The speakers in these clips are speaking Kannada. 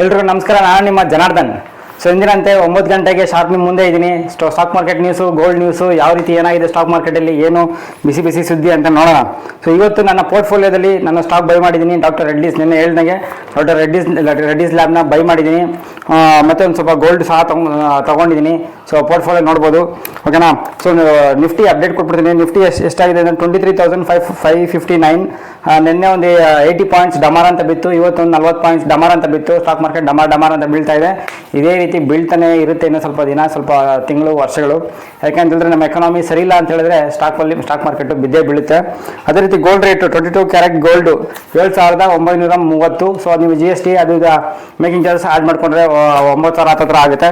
ಎಲ್ರಿಗೂ ನಮಸ್ಕಾರ, ನಾನು ನಿಮ್ಮ ಜನಾರ್ದನ್. ಸೊ ಇಂದಿನಂತೆ ಒಂಬತ್ತು ಗಂಟೆಗೆ ಶಾರ್ಪ್ ನಿಮ್ಮ ಮುಂದೆ ಇದ್ದೀನಿ. ಸ್ಟೋ stock market news gold news ಯಾವ ರೀತಿ ಏನಾಗಿದೆ ಸ್ಟಾಕ್ ಮಾರ್ಕೆಟಲ್ಲಿ ಏನು ಬಿಸಿ ಬಿಸಿ ಸುದ್ದಿ ಅಂತ ನೋಡೋಣ. ಸೊ, ಇವತ್ತು ನನ್ನ ಪೋರ್ಟ್ಫೋಲಿಯೋದಲ್ಲಿ ನಾನು ಸ್ಟಾಕ್ ಬೈ ಮಾಡಿದ್ದೀನಿ. ಡಾಕ್ಟರ್ ರೆಡ್ಡೀಸ್ ನಿನ್ನೆ ಹೇಳ್ದಂಗೆ. ಡಾಕ್ಟರ್ ರೆಡ್ಡೀಸ್ ರೆಡ್ಡೀಸ್ ಲ್ಯಾಬ್ನ ಬೈ ಮಾಡಿದ್ದೀನಿ. ಮತ್ತೆ ಒಂದು ಸ್ವಲ್ಪ ಗೋಲ್ಡ್ ಸಹ ತೊಗೊಂಡಿದ್ದೀನಿ. ಸೊ ಪೋರ್ಟ್ಫೋಲಿಯೋ ನೋಡ್ಬೋದು. ಓಕೆನಾ ಸೊ ನಿಫ್ಟಿ ಅಪ್ಡೇಟ್ ಕೊಟ್ಬಿಡ್ತೀನಿ. ನಿಫ್ಟಿ ಎಷ್ಟು ಎಷ್ಟಾಗಿದೆ ಅಂದರೆ twenty three thousand five five fifty nine ನಿನ್ನೆ ಒಂದು ಏಯ್ಟಿ ಪಾಯಿಂಟ್ಸ್ ಡಮಾರ್ ಅಂತ ಬಿತ್ತು. ಇವತ್ತು ಒಂದು ನಲ್ವತ್ತು ಪಾಯಿಂಟ್ಸ್ ಡಮಾರ್ ಅಂತ ಬಿತ್ತು. ಸ್ಟಾಕ್ ಮಾರ್ಕೆಟ್ ಡಮಾರ್ ಡಮಾರ್ ಅಂತ ಬೀಳ್ತಾ ಇದೆ. ಇದೇ ರೀತಿ ಬೀಳ್ತಾನೆ ಇರುತ್ತೆ ಇನ್ನೂ ಸ್ವಲ್ಪ ದಿನ, ಸ್ವಲ್ಪ ತಿಂಗಳು, ವರ್ಷಗಳು. ಯಾಕೆಂತಂದ್ರೆ ನಮ್ಮ ಎಕನಾಮಿ ಸರಿ ಇಲ್ಲ ಅಂತ ಹೇಳಿದ್ರೆ ಸ್ಟಾಕಲ್ಲಿ ಸ್ಟಾಕ್ ಮಾರ್ಕೆಟ್ ಬಿದ್ದೇ ಬೀಳುತ್ತೆ. ಅದೇ ರೀತಿ gold rate twenty two carat gold ಏಳು ಸಾವಿರದ ಒಂಬೈನೂರ ಮೂವತ್ತು. ಸೊ ನೀವು ಜಿ ಎಸ್ ಟಿ ಅದು ಮೇಕಿಂಗ್ ಚಾರ್ಜಸ್ ಆ್ಯಡ್ ಮಾಡಿಕೊಂಡ್ರೆ ಒಂಬತ್ತು ಸಾವಿರ ಹತ್ತತ್ರ ಆಗುತ್ತೆ.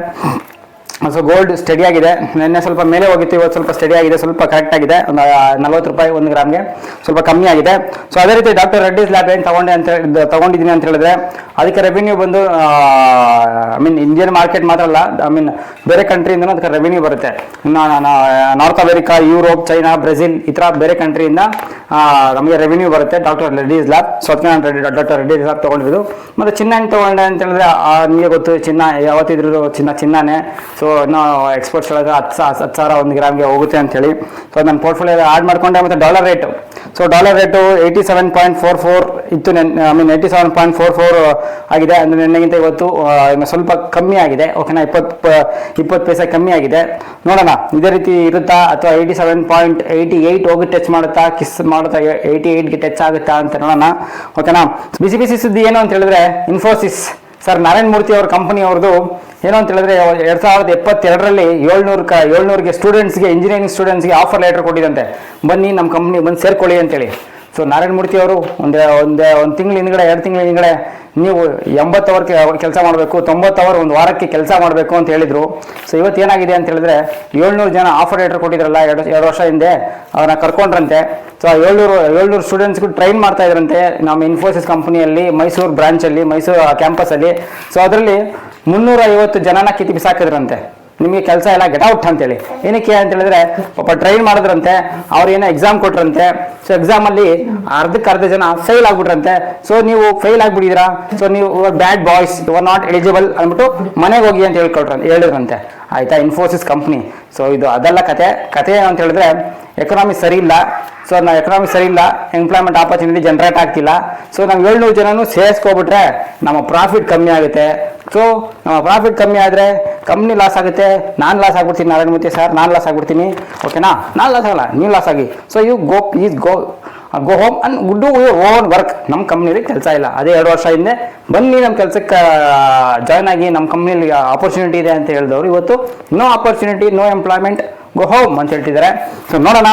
ಸೊ ಗೋಲ್ಡ್ ಸ್ಟಡಿ ಆಗಿದೆ. ನಿನ್ನೆ ಸ್ವಲ್ಪ ಮೇಲೆ ಹೋಗಿತ್ತು, ಇವತ್ತು ಸ್ವಲ್ಪ ಸ್ಟಡಿ ಆಗಿದೆ, ಸ್ವಲ್ಪ ಕರೆಕ್ಟ್ ಆಗಿದೆ. ಒಂದು ನಲ್ವತ್ತು ರೂಪಾಯಿ ಒಂದು ಗ್ರಾಮ್ಗೆ ಸ್ವಲ್ಪ ಕಮ್ಮಿ ಆಗಿದೆ. ಸೊ ಅದೇ ರೀತಿ ಡಾಕ್ಟರ್ ರೆಡ್ಡಿಸ್ ಲ್ಯಾಬ್ ಏನು ತಗೊಂಡೆ ಅಂತ ತಗೊಂಡಿದ್ದೀನಿ ಅಂತ ಹೇಳಿದ್ರೆ, ಅದಕ್ಕೆ ರೆವಿನ್ಯೂ ಬಂದು ಐ ಮೀನ್ ಇಂಡಿಯನ್ ಮಾರ್ಕೆಟ್ ಮಾತ್ರ ಅಲ್ಲ ಐ ಮೀನ್ ಬೇರೆ ಕಂಟ್ರಿಯಿಂದನೂ ಅದಕ್ಕೆ ರೆವಿನ್ಯೂ ಬರುತ್ತೆ. North America Europe China Brazil ಈ ಥರ ಬೇರೆ ಕಂಟ್ರಿಯಿಂದ ನಮಗೆ ರೆವಿನ್ಯೂ ಬರುತ್ತೆ ಡಾಕ್ಟರ್ ರೆಡ್ಡಿಸ್ ಲ್ಯಾಬ್ ಸೊ ಅದಕ್ಕೆ ನಾನು ರೆಡ್ಡಿ ಡಾಕ್ಟರ್ ರೆಡ್ಡಿಸ್ ಲ್ಯಾಬ್ ತೊಗೊಂಡಿದ್ದು ಮತ್ತು ಚಿನ್ನ ಹೆಂಗೆ ತೊಗೊಂಡೆ ಅಂತ ಹೇಳಿದ್ರೆ ನಿಮಗೆ ಗೊತ್ತು, ಚಿನ್ನ ಯಾವತ್ತಿದ್ರು ಚಿನ್ನ ಚಿನ್ನನೇ. ಸೊ ಇನ್ನೂ ಎಕ್ಸ್ಪೋರ್ಟ್ಸ್ ಒಳಗೆ ಹತ್ತು ಸಾ, ಹತ್ತು ಸಾವಿರ ಒಂದು ಗ್ರಾಮ್ಗೆ ಹೋಗುತ್ತೆ ಅಂತೇಳಿ. ಸೊ ನನ್ನ ಪೋರ್ಟ್ಫೋಲಿಯೋ ಆ್ಯಡ್ ಮಾಡ್ಕೊಂಡೆ ಮತ್ತು dollar rate so dollar rate eighty seven point four four ಇತ್ತು ನೆನ್ I mean eighty seven point four four ಆಗಿದೆ. ಅಂದರೆ ನೆನ್ನೆಗಿಂತ ಇವತ್ತು ಸ್ವಲ್ಪ ಕಮ್ಮಿ ಆಗಿದೆ. ಓಕೆನಾ ಇಪ್ಪತ್ತು ಇಪ್ಪತ್ತು ಪೈಸೆ ಕಮ್ಮಿ ಆಗಿದೆ. ನೋಡೋಣ, ಇದೇ ರೀತಿ ಇರುತ್ತಾ? ಅಥವಾ eighty seven point eighty eight ಹೋಗಿ ಟಚ್ ಮಾಡುತ್ತಾ? ಕಿಸ್ ಮಾಡುತ್ತಾ? ಏಯ್ಟಿ ಏಯ್ಟ್ಗೆ ಟಚ್ ಆಗುತ್ತಾ ಅಂತ ನೋಡೋಣ. ಓಕೆನಾ ಬಿಸಿ ಬಿಸಿ ಸುದ್ದಿ ಏನು ಅಂತ ಹೇಳಿದ್ರೆ ಇನ್ಫೋಸಿಸ್ ಸರ್, ನಾರಾಯಣ ಮೂರ್ತಿ ಅವ್ರ ಕಂಪನಿ ಅವ್ರದ್ದು ಏನು ಅಂತ ಹೇಳಿದ್ರೆ ಎರಡ್ ಸಾವಿರದ ಎಪ್ಪತ್ತೆರಡರಲ್ಲಿ ಏಳ್ನೂರು ಕ ಏಳ್ನೂರಿಗೆ ಸ್ಟೂಡೆಂಟ್ಸ್ಗೆ ಇಂಜಿನಿಯರಿಂಗ್ ಸ್ಟೂಡೆಂಟ್ಸ್ಗೆ ಆಫರ್ ಲೆಟರ್ ಕೊಟ್ಟಿದಂತೆ ಬನ್ನಿ ನಮ್ಮ ಕಂಪ್ನಿ ಬಂದು ಸೇರ್ಕೊಳ್ಳಿ ಅಂತೇಳಿ. ಸೊ ನಾರಾಯಣ ಮೂರ್ತಿ ಅವರು ಒಂದು ಒಂದು ಒಂದು ತಿಂಗಳ ಹಿಂದ್ಗಡೆ, ಎರಡು ತಿಂಗಳ ಹಿಂದ್ಗಡೆ ನೀವು ಎಂಬತ್ತು ಅವರ್ ಕೆಲಸ ಮಾಡಬೇಕು, ತೊಂಬತ್ತು ಅವರ್ ಒಂದು ವಾರಕ್ಕೆ ಕೆಲಸ ಮಾಡಬೇಕು ಅಂತ ಹೇಳಿದರು. ಸೊ ಇವತ್ತು ಏನಾಗಿದೆ ಅಂತ ಹೇಳಿದ್ರೆ ಏಳ್ನೂರು ಜನ ಆಫರ್ ಲೆಟರ್ ಕೊಟ್ಟಿದ್ರಲ್ಲ ಎರಡು ಎರಡು ವರ್ಷ ಹಿಂದೆ, ಅವ್ರನ್ನ ಕರ್ಕೊಂಡ್ರಂತೆ. ಸೊ ಏಳ್ನೂರು ಏಳ್ನೂರು ಸ್ಟೂಡೆಂಟ್ಸ್ಗೂ ಟ್ರೈನ್ ಮಾಡ್ತಾ ಇದ್ರಂತೆ ನಮ್ಮ ಇನ್ಫೋಸಿಸ್ ಕಂಪ್ನಿಯಲ್ಲಿ ಮೈಸೂರು ಬ್ರಾಂಚಲ್ಲಿ ಮೈಸೂರು ಕ್ಯಾಂಪಸಲ್ಲಿ ಸೊ ಅದರಲ್ಲಿ ಮುನ್ನೂರ ಐವತ್ತು ಜನನ ಕಿತ್ತಿ ಬಿಸಾಕಿದ್ರಂತೆ. ನಿಮಗೆ ಕೆಲಸ ಎಲ್ಲ ಗೆಟ್ ಔಟ್ ಅಂತೇಳಿ. ಏನಕ್ಕೆ ಅಂತ ಹೇಳಿದ್ರೆ ಪಾಪ ಟ್ರೈನ್ ಮಾಡಿದ್ರಂತೆ, ಅವ್ರು ಏನೋ ಎಕ್ಸಾಮ್ ಕೊಟ್ರಂತೆ ಸೊ ಎಕ್ಸಾಮಲ್ಲಿ ಅರ್ಧಕ್ಕೆ ಅರ್ಧ ಜನ ಫೇಲ್ ಆಗ್ಬಿಟ್ರಂತೆ. ಸೊ ನೀವು ಫೇಲ್ ಆಗ್ಬಿಟ್ಟಿದ್ದೀರಾ? ಸೊ ನೀವು bad boys you are not eligible ಅಂದ್ಬಿಟ್ಟು ಮನೆಗೆ ಹೋಗಿ ಅಂತ ಹೇಳ್ಕೊಟ್ರ, ಹೇಳಿದ್ರಂತೆ. ಆಯಿತಾ? ಇನ್ಫೋಸಿಸ್ ಕಂಪ್ನಿ ಸೊ ಇದು ಅದೆಲ್ಲ ಕತೆ. ಕತೆ ಅಂತ ಹೇಳಿದ್ರೆ ಎಕನಾಮಿ ಸರಿ ಇಲ್ಲ. ಸೊ ನಾವು ಎಕನಾಮಿ ಸರಿ ಇಲ್ಲ ಎಂಪ್ಲಾಯ್ಮೆಂಟ್ ಆಪರ್ಚುನಿಟಿ ಜನರೇಟ್ ಆಗ್ತಿಲ್ಲ. ಸೊ ನಾವು ಏಳ್ನೂರು ಜನನು ಸೇರಿಸ್ಕೊಬಿಟ್ರೆ ನಮ್ಮ ಪ್ರಾಫಿಟ್ ಕಮ್ಮಿ ಆಗುತ್ತೆ. ಸೊ ನಮ್ಮ ಪ್ರಾಫಿಟ್ ಕಮ್ಮಿ ಆದರೆ ಕಂಪ್ನಿ ಲಾಸ್ ಆಗುತ್ತೆ, ನಾನು ಲಾಸ್ ಆಗ್ಬಿಡ್ತೀನಿ ನಾರಾಯಣ ಮೂರ್ತಿ ಸರ್ ನಾನು ಲಾಸ್ ಆಗ್ಬಿಡ್ತೀನಿ. ಓಕೆನಾ ನಾನು ಲಾಸ್ ಆಗಲ್ಲ ನೀವು ಲಾಸ್ ಆಗಿ. So you go is go go home and good your own work ನಮ್ಮ ಕಂಪ್ನಿಲಿ ಕೆಲಸ ಇಲ್ಲ. ಅದೇ ಎರಡು ವರ್ಷ ಹಿಂದೆ ಬನ್ನಿ ನಮ್ಮ ಕೆಲಸಕ್ಕೆ ಜಾಯ್ನ್ ಆಗಿ ನಮ್ಮ ಕಂಪ್ನಿಲಿ ಆಪರ್ಚುನಿಟಿ ಇದೆ ಅಂತ ಹೇಳಿದವರು. ಇವತ್ತು no opportunity no employment go home ಅಂತ ಹೇಳ್ತಿದ್ದಾರೆ. ಸೊ ನೋಡೋಣ,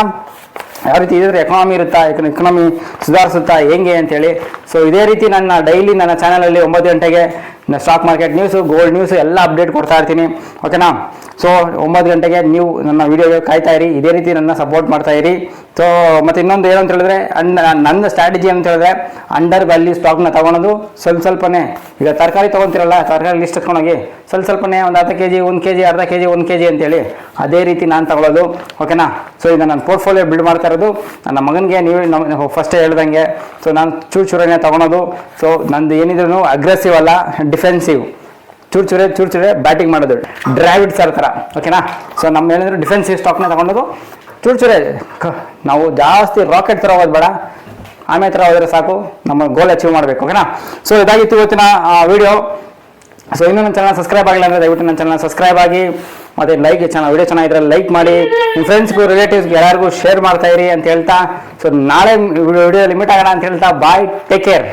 ಯಾವ ರೀತಿ ಇದ್ರೆ ಎಕನಾಮಿ ಇರುತ್ತಾ ಎಕನಾಮಿ ಸುಧಾರಿಸುತ್ತಾ, ಹೆಂಗೆ ಅಂತೇಳಿ. ಸೊ ಇದೇ ರೀತಿ ನನ್ನ ಡೈಲಿ ನನ್ನ ಚಾನಲಲ್ಲಿ ಒಂಬತ್ತು ಗಂಟೆಗೆ stock market news gold news ಎಲ್ಲ ಅಪ್ಡೇಟ್ ಕೊಡ್ತಾ ಇರ್ತೀನಿ. ಓಕೆನಾ ಸೊ ಒಂಬತ್ತು ಗಂಟೆಗೆ ನೀವು ನನ್ನ ವೀಡಿಯೋಗೆ ಕಾಯ್ತಾ ಇರಿ. ಇದೇ ರೀತಿ ನನ್ನ ಸಪೋರ್ಟ್ ಮಾಡ್ತಾ ಇರಿ. ಸೊ ಮತ್ತು ಇನ್ನೊಂದು ಏನು ಅಂತ ಹೇಳಿದ್ರೆ ಅಂಡ್ ನನ್ನ ಸ್ಟ್ರಾಟಜಿ ಅಂತ ಹೇಳಿದ್ರೆ ಅಂಡರ್ ವ್ಯಾಲ್ಯೂ ಸ್ಟಾಕ್ನ ತೊಗೊಳೋದು ಸ್ವಲ್ಪ ಸ್ವಲ್ಪನೇ. ಈಗ ತರಕಾರಿ ತೊಗೊತಿರಲ್ಲ, ತರಕಾರಿ ಲಿಸ್ಟ್ ಎತ್ಕೊಂಡೋಗಿ ಸ್ವಲ್ಪ ಸ್ವಲ್ಪನೇ ಒಂದು ಅರ್ಧ ಕೆ ಜಿ ಒಂದು ಕೆ ಜಿ ಅರ್ಧ ಕೆ ಜಿ ಒಂದು ಕೆ ಜಿ ಅಂತೇಳಿ ಅದೇ ರೀತಿ ನಾನು ತಗೊಳ್ಳೋದು ಓಕೆನಾ ಸೊ ಈಗ ನನ್ನ ಪೋರ್ಟ್ಫೋಲಿಯೋ ಬಿಲ್ಡ್ ಮಾಡ್ತಾ ಇರೋದು, ನನ್ನ ಮಗನಿಗೆ ನೀವು ನಮ್ಮ ಫಸ್ಟೇ ಹೇಳ್ದಂಗೆ. ಸೊ ನಾನು ಚೂರು ಚೂರನೇ ತೊಗೊಳೋದು. ಸೊ ನಂದು ಏನಿದ್ರು ಅಗ್ರೆಸಿವ್ ಅಲ್ಲ ಡಿಫೆನ್ಸಿವ್ ಚೂರು ಚೂರೆ ಚೂರು ಚೂರೆ ಬ್ಯಾಟಿಂಗ್ ಮಾಡೋದು. ಡ್ರಾವಿಡ್ ಸರ್ ಥರ ಓಕೆನಾ ಸೊ ನಮ್ಮ ಹೇಳಿದ್ರು ಡಿಫೆನ್ಸಿವ್ ಸ್ಟಾಕ್ನ ತಗೊಂಡೋದು ಚೂರು ಚೂರೆ, ಕ- ನಾವು ಜಾಸ್ತಿ ರಾಕೆಟ್ ಥರ ಹೋಗೋದು ಬೇಡ. ಆಮೇಲೆ ಥರ ಹೋದರೆ ಸಾಕು, ನಮ್ಮ ಗೋಲ್ ಅಚೀವ್ ಮಾಡಬೇಕು ಓಕೆನಾ ಸೊ ಇದಾಗಿತ್ತು ಇವತ್ತಿನ ವಿಡಿಯೋ ಸೊ ಇನ್ನೂ ನನ್ನ ಚಾನಲ್ ಸಬ್ಸ್ಕ್ರೈಬ್ ಆಗಿಲ್ಲ ಅಂದರೆ ದಯವಿಟ್ಟು ನನ್ನ ಚಾನಲ್ ಸಬ್ಸ್ಕ್ರೈಬ್ ಆಗಿ, ಮತ್ತು ಲೈಕ್ ಚೆನ್ನಾಗಿ ವಿಡಿಯೋ ಚೆನ್ನಾಗಿದ್ರೆ ಲೈಕ್ ಮಾಡಿ. ನಿಮ್ಮ ಫ್ರೆಂಡ್ಸ್ಗೂ ರಿಲೇಟಿವ್ಸ್ಗೆ ಯಾರಿಗೂ ಶೇರ್ ಮಾಡ್ತಾ ಅಂತ ಹೇಳ್ತಾ. ಸೊ ನಾಳೆ ವಿಡಿಯೋ ಲಿಮಿಟ್ ಆಗೋಣ ಅಂತ ಹೇಳ್ತಾ ಬಾಯ್ ಟೇಕ್ ಕೇರ್